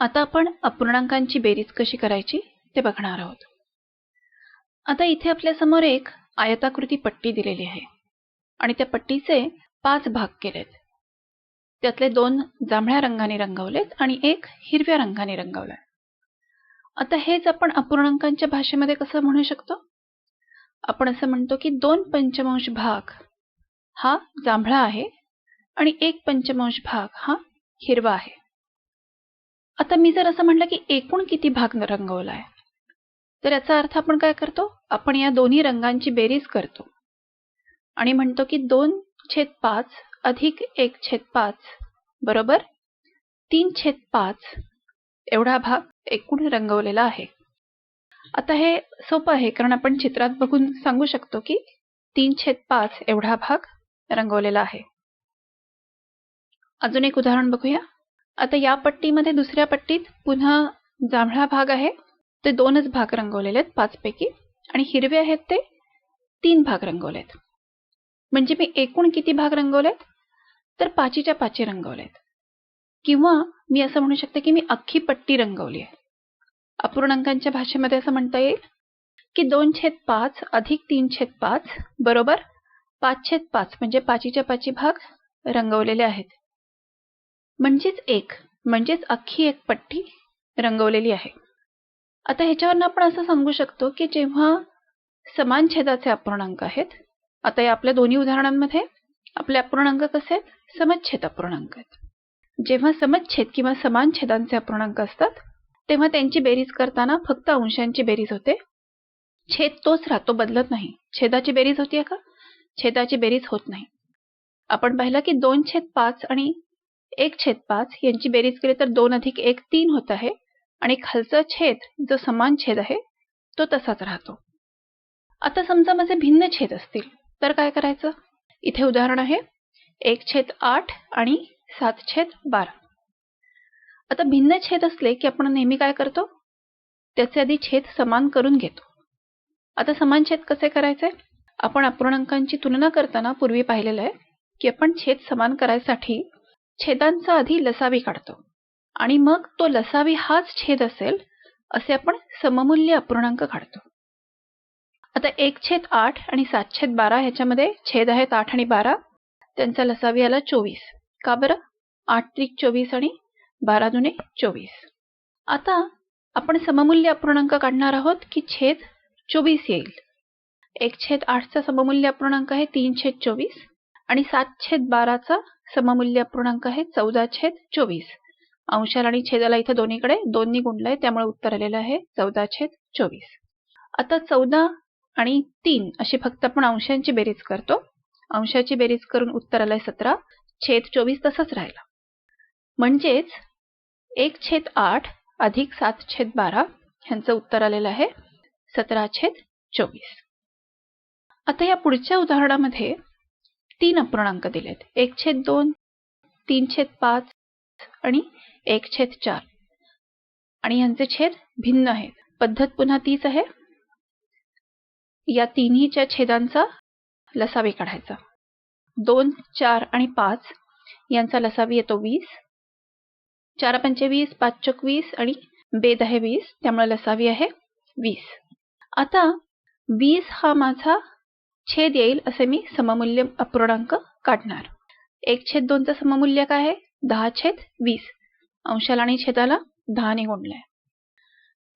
आता आपण अपूर्णांकांची बेरीज कशी करायची ते बघणार आहोत. आता इथे आपल्यासमोर एक आयताकृती पट्टी दिलेली आहे. आणि त्या पट्टीचे पाच भाग केलेत. त्यातले दोन जांभळ्या रंगाने रंगवलेत आणि एक हिरव्या रंगाने रंगवलाय. आता हेच आपण अपूर्णांकांच्या भाषेमध्ये कसं म्हणू शकतो? आपण असं म्हणतो की दोन पंचमांश भाग हा जांभळा आहे आणि एक पंचमांश भाग हा हिरवा आहे. आता मी जर असं म्हटलं की एकूण किती भाग रंगवला आहे? तर याचा अर्थ आपण काय करतो? आपण या दोन्ही रंगांची बेरीज करतो. आणि म्हणतो की दोन छेद पाच अधिक एक छेद पाच बरोबर? तीन छेद पाच एवढा भाग एकूण रंगवलेला आहे. आता हे सोपं आहे कारण आपण चित्रात बघून सांगू शकतो की तीन छेद पाच एवढा भाग रंगवलेला आहे. अजून एक उदाहरण बघूया. आता या पट्टीमध्ये दुसऱ्या पट्टीत पुन्हा जांभळा भाग आहे. ते दोनच भाग रंगवलेले आहेत पाचपैकी. आणि हिरवे आहेत ते तीन भाग रंगवलेत. म्हणजे मी एकूण किती भाग रंगवलेत? तर पाचीच्या पाची रंगवलेत. किंवा मी असं म्हणू शकते की मी अख्खी पट्टी रंगवली आहे. अपूर्णांकांच्या भाषेमध्ये असं म्हणता येईल की दोन छेद पाच अधिक तीन छेद पाच बरोबर पाच छेद पाच म्हणजे पाचीच्या पाची भाग रंगवलेले आहेत. म्हणजेच एक म्हणजेच अख्खी एक पट्टी रंगवलेली आहे. आता ह्याच्यावरनं आपण असं सांगू शकतो की जेव्हा समान छेदाचे अपूर्णांक आहेत आता या आपल्या दोन्ही उदाहरणांमध्ये आपले अपूर्णांक कसे आहेत? समच्छेद अपूर्णांक आहेत. जेव्हा समच्छेद किंवा समान छेदांचे अपूर्णांक असतात तेव्हा त्यांची बेरीज करताना फक्त अंशांची बेरीज होते. छेद तोच राहतो बदलत नाही. छेदाची बेरीज होतीये का? छेदाची बेरीज होत नाही. आपण पाहिलं की दोन छेद पाच आणि एक छेद पाच यांची बेरीज केली तर दोन अधिक एक तीन होत आहे. आणि खालचा छेद जो समान छेद आहे तो तसाच राहतो. आता समजा माझे भिन्न छेद असतील तर काय करायचं? इथे उदाहरण आहे. एक छेद आठ आणि सात छेद बारा. आता भिन्न छेद असले की आपण नेहमी काय करतो? त्याचे आधी छेद समान करून घेतो. आता समान छेद कसे करायचे? आपण अपूर्णांकांची तुलना करताना पूर्वी पाहिलेलं आहे की आपण छेद समान करायसाठी छेदांचा आधी लसावी काढतो. आणि मग तो लसावी हाच छेद असेल असे आपण सममूल्य अपूर्णांक काढतो. आता एक छेद आठ आणि सात छेद बारा ह्याच्यामध्ये छेद आहेत आठ आणि बारा. त्यांचा लसावी आला चोवीस. का बरं? आठ त्रिक चोवीस आणि बारा दुने चोवीस. आता आपण सममूल्य अपूर्णांक काढणार आहोत की छेद चोवीस येईल. एक छेद आठचा सममूल्य अपूर्णांक आहे तीन छेद चोवीस. आणि सात छेद बाराचा सममूल्य पूर्णांक आहे चौदा छेद चोवीस. अंशाला आणि छेदाला इथं दोन्हीकडे दोन्ही गुणलंय त्यामुळे उत्तर आलेलं आहे चौदा छेद चोवीस. आता चौदा आणि तीन अशी फक्त आपण अंशांची बेरीज करतो. अंशाची बेरीज करून उत्तर आलंय सतरा छेद चोवीस तसंच राहिला. म्हणजेच एक छेद आठ अधिक सात छेद बारा ह्यांचं उत्तर आलेलं आहे सतरा छेद चोवीस. आता या पुढच्या उदाहरणामध्ये तीन अपूर्णांक दिलेत. एक छेद दोन तीन छेद पाच आणि एक छेद चार. आणि यांचे छेद भिन्न आहेत. पद्धत पुन्हा तीच आहे. या तिन्हीच्या छेदांचा लसावी काढायचा. दोन चार आणि पाच यांचा लसावी येतो वीस. चार पंचे वीस पाच चोक वीस आणि बेद आहे वीस. त्यामुळे लसावी आहे वीस. आता वीस हा माझा छेद येईल असे मी सममूल्य अपूर्णांक काढणार. एक छेद दोनचं सममूल्य काय आहे? दहा छेद वीस. अंशाला आणि छेदाला दहाने गुणलंय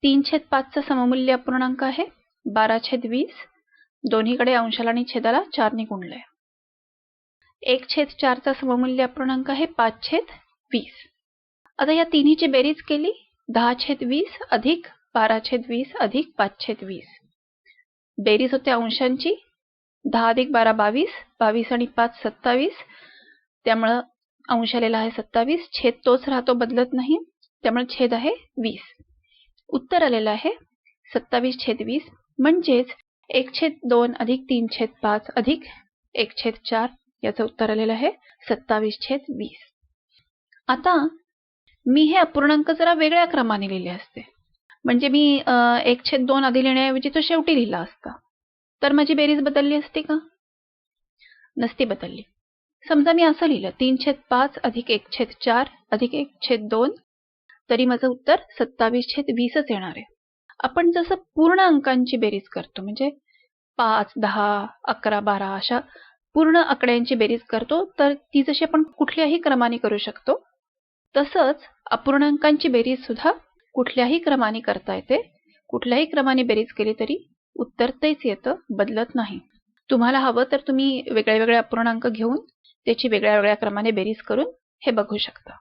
तीन छेद पाचचं सममूल्य अपूर्णांक आहे? बारा छेद वीस. दोन्हीकडे अंशाला आणि छेदाला चारने गुणलंय एक छेद चारचा सममूल्य अपूर्णांक आहे? पाच छेद वीस. आता या तिन्हीची बेरीज केली. दहा छेद वीस अधिक बारा छेद वीस अधिक पाच छेद वीस. बेरीज होते अंशांची. दहा अधिक बारा बावीस बावीस आणि पाच सत्तावीस. त्यामुळं अंश आलेला आहे सत्तावीस. छेद तोच राहतो बदलत नाही. त्यामुळे छेद आहे वीस. उत्तर आलेलं आहे सत्तावीस छेद वीस. म्हणजेच एक छेद दोन अधिक तीन छेद पाच अधिक एक छेद चार. याचं उत्तर आलेलं आहे सत्तावीस छेद वीस. आता मी हे अपूर्णांक जरा वेगळ्या क्रमाने लिहिले असते. म्हणजे मी एक छेद दोन आधी लिहिण्याऐवजी तो शेवटी लिहिला असता. तर माझी बेरीज बदलली असती का? नसती बदलली. समजा मी असं लिहिलं तीन छेद पाच अधिक एक छेद चार अधिक एक छेद दोन तरी माझं उत्तर सत्तावीस छेद वीसच येणार आहे. आपण जसं पूर्ण अंकांची बेरीज करतो म्हणजे पाच दहा अकरा बारा अशा पूर्ण आकड्यांची बेरीज करतो तर ती जशी आपण कुठल्याही क्रमाने करू शकतो तसंच अपूर्णांकांची बेरीज सुद्धा कुठल्याही क्रमाने करता येते. कुठल्याही क्रमाने बेरीज केली तरी उत्तर तेच येतं बदलत नाही. तुम्हाला हवं तर तुम्ही वेगळ्या वेगळ्या अपूर्णांक घेऊन त्याची वेगळ्या वेगळ्या क्रमाने बेरीज करून हे बघू शकता.